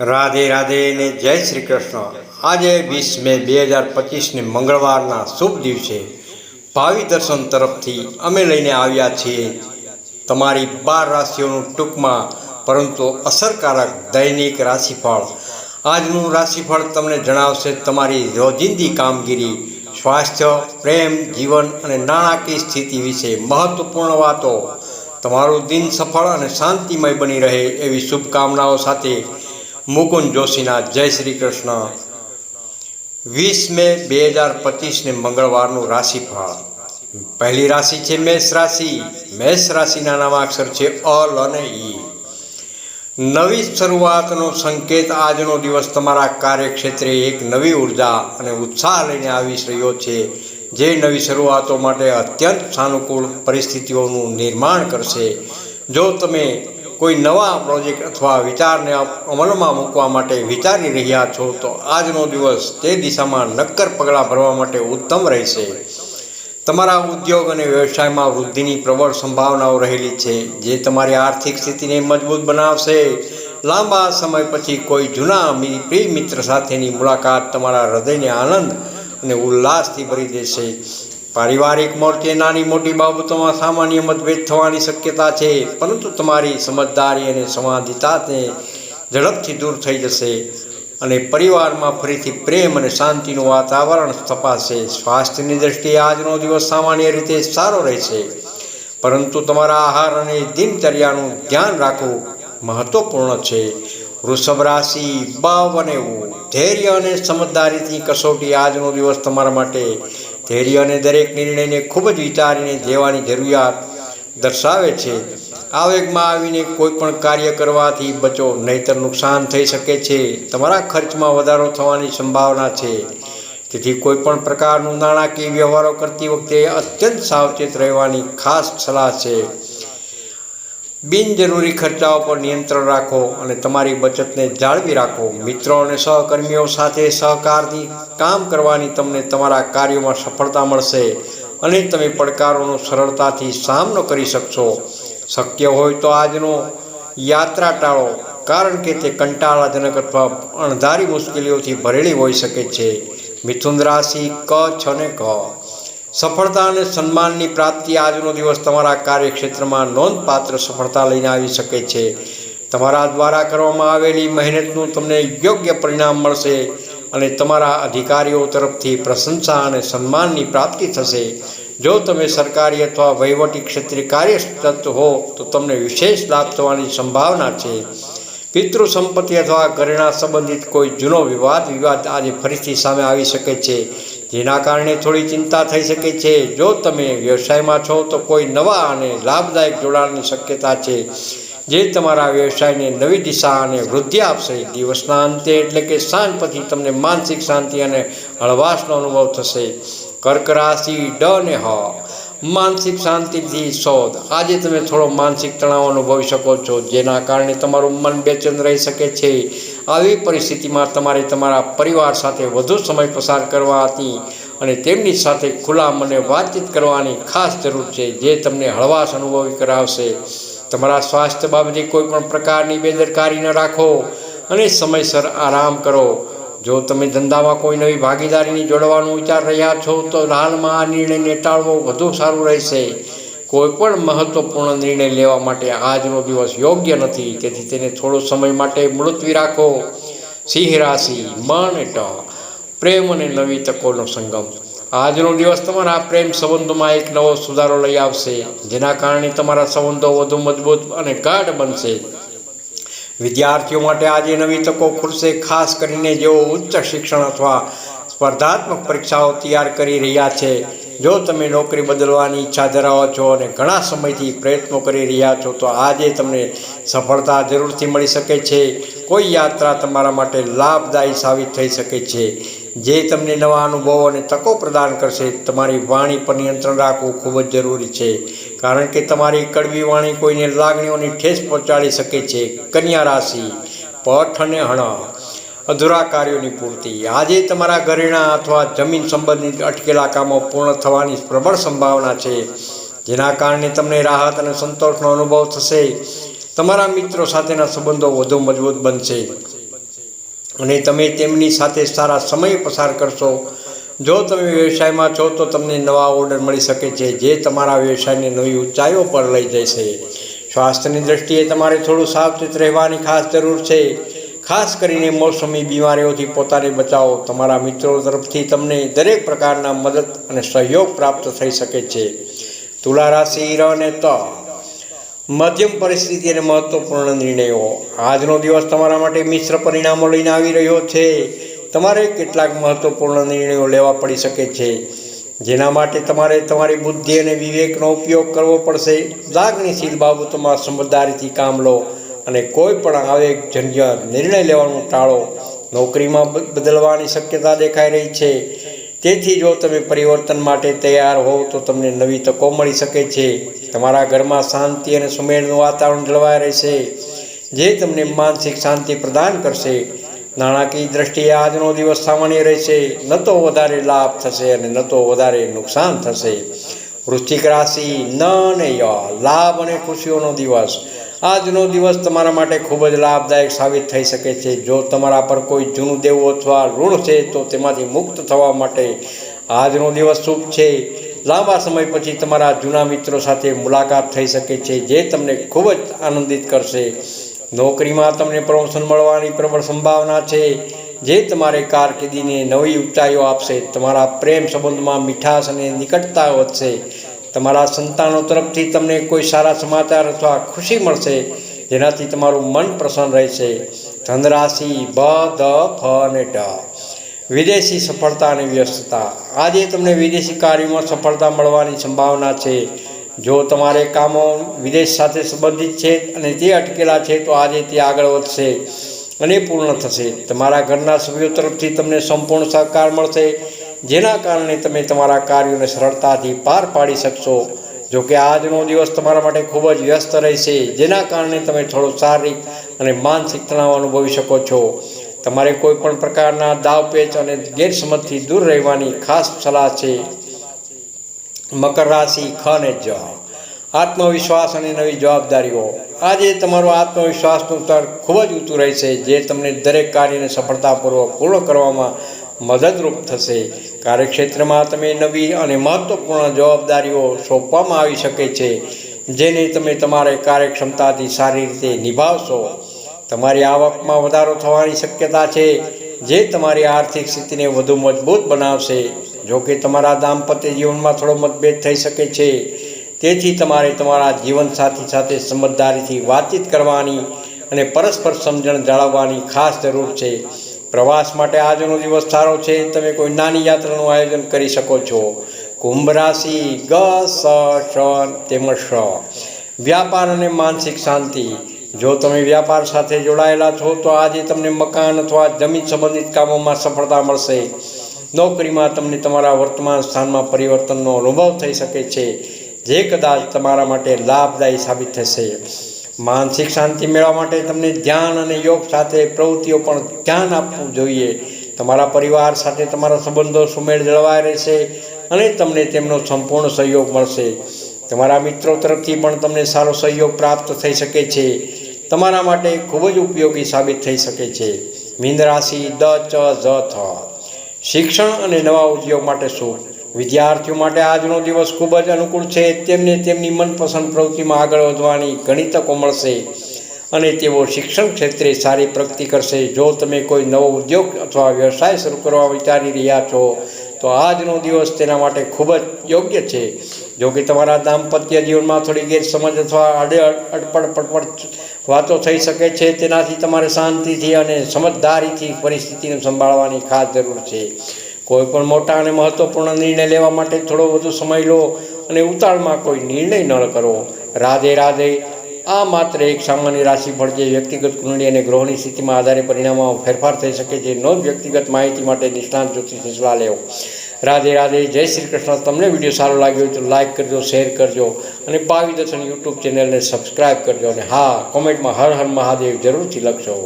રાધે રાધે ને જય શ્રી કૃષ્ણ. આજે વીસ મે બે હજાર પચીસને મંગળવારના શુભ દિવસે ભાવિ દર્શન તરફથી અમે લઈને આવ્યા છીએ. તમારી બાર રાશિઓનું ટૂંકમાં, પરંતુ અસરકારક દૈનિક રાશિફળ. આજનું રાશિફળ તમને જણાવશે તમારી રોજિંદી કામગીરી, સ્વાસ્થ્ય, પ્રેમ, જીવન અને નાણાકીય સ્થિતિ વિશે મહત્વપૂર્ણ વાતો. તમારું દિન સફળ અને શાંતિમય બની રહે એવી શુભકામનાઓ સાથે મુકુંદ જોશીના જય શ્રી કૃષ્ણ. વીસ મે બે હજાર પચીસને મંગળવારનું રાશિફળ. પહેલી રાશિ છે મેષ રાશિ. મેષ રાશિના નામાક્ષર છે અલ અને ઈ. નવી શરૂઆતનો સંકેત આજનો દિવસ તમારા કાર્યક્ષેત્રે એક નવી ઊર્જા અને ઉત્સાહ લઈને આવી રહ્યો છે. જે નવી શરૂઆતો માટે અત્યંત સાનુકૂળ પરિસ્થિતિઓનું નિર્માણ કરશે. જો તમે કોઈ નવા પ્રોજેક્ટ અથવા વિચારને અમલમાં મૂકવા માટે વિચારી રહ્યા છો તો આજનો દિવસ તે દિશામાં નક્કર પગલાં ભરવા માટે ઉત્તમ રહેશે. તમારા ઉદ્યોગ અને વ્યવસાયમાં વૃદ્ધિની પ્રબળ સંભાવનાઓ રહેલી છે, જે તમારી આર્થિક સ્થિતિને મજબૂત બનાવશે. લાંબા સમય પછી કોઈ જૂના પ્રિય મિત્ર સાથેની મુલાકાત તમારા હૃદયને આનંદ અને ઉલ્લાસથી ભરી દેશે. પારિવારિક મોરચે નાની મોટી બાબતોમાં સામાન્ય મતભેદ થવાની શક્યતા છે, પરંતુ તમારી સમજદારી અને સંવાદિતાને ઝડપથી દૂર થઈ જશે અને પરિવારમાં ફરીથી પ્રેમ અને શાંતિનું વાતાવરણ સ્થપાશે. સ્વાસ્થ્યની દ્રષ્ટિએ આજનો દિવસ સામાન્ય રીતે સારો રહેશે, પરંતુ તમારા આહાર અને દિનચર્યાનું ધ્યાન રાખવું મહત્વપૂર્ણ છે. વૃષભ રાશિ બાવ અને ધૈર્ય અને સમજદારીથી કસોટી આજનો દિવસ તમારા માટે ધૈર્ય અને દરેક નિર્ણયને ખૂબ જ વિચારીને લેવાની જરૂરિયાત દર્શાવે છે. આવેગમાં આવીને કોઈ પણ કાર્ય કરવાથી બચો, નહીતર નુકસાન થઈ શકે છે. તમારા ખર્ચમાં વધારો થવાની સંભાવના છે. તેથી કોઈ પણ પ્રકારનું નાણાકીય વ્યવહારો કરતી વખતે અત્યંત સાવચેત રહેવાની ખાસ સલાહ છે. બિનજરૂરી ખર્ચાઓ પર નિયંત્રણ રાખો અને તમારી બચતને જાળવી રાખો. મિત્રો અને સહકર્મીઓ સાથે સહકારથી કામ કરવાની તમને તમારા કાર્યોમાં સફળતા મળશે અને તમે પડકારોનો સરળતાથી સામનો કરી શકશો. શક્ય હોય તો આજનો યાત્રા ટાળો, કારણ કે તે કંટાળાજનક અથવા અણધારી મુશ્કેલીઓથી ભરેલી હોઈ શકે છે. મિથુન રાશિ ક છ ને ક. સફળતા અને સન્માનની પ્રાપ્તિ આજનો દિવસ તમારા કાર્યક્ષેત્રમાં નોંધપાત્ર સફળતા લઈને આવી શકે છે. તમારા દ્વારા કરવામાં આવેલી મહેનતનું તમને યોગ્ય પરિણામ મળશે અને તમારા અધિકારીઓ તરફથી પ્રશંસા અને સન્માનની પ્રાપ્તિ થશે. જો તમે સરકારી અથવા વહીવટી ક્ષેત્રે કાર્યરત હો, તો તમને વિશેષ લાભ થવાની સંભાવના છે. પિતૃ સંપત્તિ અથવા ઘરેણા સંબંધિત કોઈ જૂનો વિવાદ વિવાદ આજે ફરીથી સામે આવી શકે છે. જેના કારણે થોડી ચિંતા થઈ શકે છે. જો તમે વ્યવસાયમાં છો, તો કોઈ નવા અને લાભદાયક જોડાણની શક્યતા છે, જે તમારા વ્યવસાયને નવી દિશા અને વૃદ્ધિ આપશે. દિવસના અંતે એટલે કે સાંજ પછી તમને માનસિક શાંતિ અને હળવાશનો અનુભવ થશે. કર્ક રાશિ, ડ ને હ. માનસિક શાંતિથી શોધ. આજે તમે થોડો માનસિક તણાવ અનુભવી શકો છો, જેના કારણે તમારું મન બેચેન રહી શકે છે. આવી પરિસ્થિતિમાં તમારે તમારા પરિવાર સાથે વધુ સમય પસાર કરવાથી અને તેમની સાથે ખુલ્લા મને વાતચીત કરવાની ખાસ જરૂર છે, જે તમને હળવાશ અનુભવી કરાવશે. તમારા સ્વાસ્થ્ય બાબતે કોઈ પણ પ્રકારની બેદરકારી ન રાખો અને સમયસર આરામ કરો. જો તમે ધંધામાં કોઈ નવી ભાગીદારીની જોડવાનું વિચાર રહ્યા છો, તો હાલમાં આ નિર્ણયને ટાળવો વધુ સારું રહેશે. કોઈ પણ મહત્વપૂર્ણ નિર્ણય લેવા માટે આજનો દિવસ યોગ્ય નથી. તેથી તેને થોડો સમય માટે મુલતવી રાખો. સિંહ રાશિ મન ટ, પ્રેમ અને નવી તકોનો સંગમ. આજનો દિવસ તમારા પ્રેમ સંબંધોમાં એક નવો સુધારો લઈ આવશે, જેના કારણે તમારા સંબંધો વધુ મજબૂત અને ગાઢ બનશે. વિદ્યાર્થીઓ માટે આજે નવી તકો ખુલશે ખાસ કરીને જેઓ ઉચ્ચ શિક્ષણ અથવા સ્પર્ધાત્મક પરીક્ષાઓ તૈયાર કરી રહ્યા છે. જો તમે નોકરી બદલવાની ઈચ્છા ધરાવો છો અને ઘણા સમયથી પ્રયત્નો કરી રહ્યા છો, તો આજે તમને સફળતા જરૂરથી મળી શકે છે. કોઈ યાત્રા તમારા માટે લાભદાયી સાબિત થઈ શકે છે. જે તમને નવા અનુભવો અને તકો પ્રદાન કરશે, તમારી વાણી પર નિયંત્રણ રાખવું ખૂબ જ જરૂરી છે. કારણ કે તમારી કડવી વાણી કોઈને લાગણીઓની ઠેસ પહોંચાડી શકે છે. કન્યા રાશિ, પઠ અને હણ, અધૂરા કાર્યોની પૂર્તિ. આજે તમારા ઘરેણા અથવા જમીન સંબંધિત અટકેલા કામો પૂર્ણ થવાની પ્રબળ સંભાવના છે. જેના કારણે તમને રાહત અને સંતોષનો અનુભવ થશે. તમારા મિત્રો સાથેના સંબંધો વધુ મજબૂત બનશે. અને તમે તેમની સાથે સારા સમય પસાર કરશો. જો તમે વ્યવસાયમાં છો, તો તમને નવા ઓર્ડર મળી શકે છે. જે તમારા વ્યવસાયને નવી ઊંચાઈઓ પર લઈ જશે. સ્વાસ્થ્યની દ્રષ્ટિએ તમારે થોડું સાવચેત રહેવાની ખાસ જરૂર છે. ખાસ કરીને મોસમી બીમારીઓથી પોતાને બચાવો. તમારા મિત્રો તરફથી તમને દરેક પ્રકારના મદદ અને સહયોગ પ્રાપ્ત થઈ શકે છે. તુલા રાશિ ર અને ત મધ્યમ પરિસ્થિતિ અને મહત્વપૂર્ણ નિર્ણયો. આજનો દિવસ તમારા માટે મિશ્ર પરિણામો લઈને આવી રહ્યો છે. તમારે કેટલાક મહત્વપૂર્ણ નિર્ણયો લેવા પડી શકે છે. જેના માટે તમારે તમારી બુદ્ધિ અને વિવેકનો ઉપયોગ કરવો પડશે. લાગણીશીલ બાબતોમાં સમજદારીથી કામ લો અને કોઈ પણ આવેગજન્ય નિર્ણય લેવાનું ટાળો. નોકરીમાં બદલવાની શક્યતા દેખાઈ રહી છે. તેથી જો તમે પરિવર્તન માટે તૈયાર હોવ તો તમને નવી તકો મળી શકે છે. તમારા ઘરમાં શાંતિ અને સુમેળનું વાતાવરણ જળવાઈ રહેશે, જે તમને માનસિક શાંતિ પ્રદાન કરશે. નાણાકીય દ્રષ્ટિએ આજનો દિવસ સામાન્ય રહેશે. ન તો વધારે લાભ થશે અને ન તો વધારે નુકસાન થશે. વૃશ્ચિક રાશિ ન અને ય લાભ અને ખુશીઓનો દિવસ આજનો દિવસ તમારા માટે ખૂબ જ લાભદાયક સાબિત થઈ શકે છે. જો તમારા પર કોઈ જૂનું દેવું અથવા ઋણ છે, તો તેમાંથી મુક્ત થવા માટે આજનો દિવસ શુભ છે. લાંબા સમય પછી તમારા જૂના મિત્રો સાથે મુલાકાત થઈ શકે છે, જે તમને ખૂબ જ આનંદિત કરશે. નોકરીમાં તમને પ્રમોશન મળવાની પ્રબળ સંભાવના છે. જે તમારે કારકિર્દીને નવી ઊંચાઈઓ આપશે, તમારા પ્રેમ સંબંધમાં મીઠાશ અને નિકટતા વધશે. તમારા સંતાનો તરફથી તમને કોઈ સારા સમાચાર અથવા ખુશી મળશે, જેનાથી તમારું મન પ્રસન્ન રહેશે. ધનરાશિ બ, દ, ફ અને ડ. વિદેશી સફળતા અને વ્યસ્તતા. આજે તમને વિદેશી કાર્યોમાં સફળતા મળવાની સંભાવના છે. જો તમારે કામો વિદેશ સાથે સંબંધિત છે અને તે અટકેલા છે, તો આજે તે આગળ વધશે અને પૂર્ણ થશે. તમારા ઘરના સભ્યો તરફથી તમને સંપૂર્ણ સહકાર મળશે. જેના કારણે તમે તમારા કાર્યોને સરળતાથી પાર પાડી શકશો. જો કે આજનો દિવસ તમારા માટે ખૂબ જ વ્યસ્ત રહેશે, જેના કારણે તમે થોડો શારીરિક અને માનસિક તણાવ અનુભવી શકો છો. તમારે કોઈ પણ પ્રકારના દાવપેચ અને ગેરસમજથી દૂર રહેવાની ખાસ સલાહ છે. મકર રાશિ, ખ જવાબ આત્મવિશ્વાસ અને નવી જવાબદારીઓ. આજે તમારો આત્મવિશ્વાસનું સ્તર ખૂબ જ ઊંચું રહેશે, જે તમને દરેક કાર્યને સફળતાપૂર્વક પૂર્ણ કરવામાં મદદરૂપ થશે. કાર્યક્ષેત્રમાં તમે નવી અને મહત્ત્વપૂર્ણ જવાબદારીઓ સોંપવામાં આવી શકે છે, જેને તમે તમારે કાર્યક્ષમતાથી સારી રીતે નિભાવશો. તમારી આવકમાં વધારો થવાની શક્યતા છે, જે તમારી આર્થિક સ્થિતિને વધુ મજબૂત બનાવશે. જો કે તમારા દાંપત્ય જીવનમાં થોડો મતભેદ થઈ શકે છે, તેથી તમારે તમારા જીવનસાથી સાથે સમજદારીથી વાતચીત કરવાની અને પરસ્પર સમજણ જાળવવાની ખાસ જરૂર છે. પ્રવાસ માટે આજનો દિવસ સારો છે. તમે કોઈ નાની યાત્રાનું આયોજન કરી શકો છો. કુંભ રાશિ, ગ, સ શ તેમજ શ વ્યાપાર અને માનસિક શાંતિ. જો તમે વ્યાપાર સાથે જોડાયેલા છો, તો આજે તમને મકાન અથવા જમીન સંબંધિત કામોમાં સફળતા મળશે. નોકરીમાં તમને તમારા વર્તમાન સ્થાનમાં પરિવર્તનનો અનુભવ થઈ શકે છે, જે કદાચ તમારા માટે લાભદાયી સાબિત થશે. માનસિક શાંતિ મેળવવા માટે તમને ધ્યાન અને યોગ સાથે પ્રવૃત્તિઓ પણ ધ્યાન આપવું જોઈએ. તમારા પરિવાર સાથે તમારા સંબંધો સુમેળ જળવાઈ રહેશે અને તમને તેમનો સંપૂર્ણ સહયોગ મળશે. તમારા મિત્રો તરફથી પણ તમને સારો સહયોગ પ્રાપ્ત થઈ શકે છે. તમારા માટે ખૂબ જ ઉપયોગી સાબિત થઈ શકે છે. મીન રાશિ દ, ચ, ઝ, થ. શિક્ષણ અને નવા ઉદ્યોગ માટે શું વિદ્યાર્થીઓ માટે આજનો દિવસ ખૂબ જ અનુકૂળ છે. તેમને તેમની મનપસંદ પ્રવૃત્તિમાં આગળ વધવાની ઘણી તકો મળશે અને તેઓ શિક્ષણ ક્ષેત્રે સારી પ્રગતિ કરશે. જો તમે કોઈ નવો ઉદ્યોગ અથવા વ્યવસાય શરૂ કરવા વિચારી રહ્યા છો, તો આજનો દિવસ તેના માટે ખૂબ જ યોગ્ય છે. જો કે તમારા દાંપત્ય જીવનમાં થોડી ગેરસમજ અથવા અડે, અડપડ પડપડ વાતો થઈ શકે છે. તેનાથી તમારે શાંતિથી અને સમજદારીથી પરિસ્થિતિને સંભાળવાની ખાસ જરૂર છે. કોઈ પણ મોટા અને મહત્ત્વપૂર્ણ નિર્ણય લેવા માટે થોડો વધુ સમય લો અને ઉતાળમાં કોઈ નિર્ણય ન કરો. રાધે રાધે, આ માત્ર એક સામાન્ય રાશિફળ જે વ્યક્તિગત કુંડળી અને ગ્રહોની સ્થિતિમાં આધારે પરિણામોમાં ફેરફાર થઈ શકે છે નોંધ વ્યક્તિગત માહિતી માટે નિષ્ણાંત જ્યોતિષની સલાહ લેવો. રાધે રાધે, જય શ્રી કૃષ્ણ. તમને વીડિયો સારો લાગ્યો હોય તો લાઇક કરજો શેર કરજો અને પાવી દર્શન યુટ્યુબ ચેનલને સબસ્ક્રાઈબ કરજો અને હા કોમેન્ટમાં હર હર મહાદેવ જરૂરથી લખજો.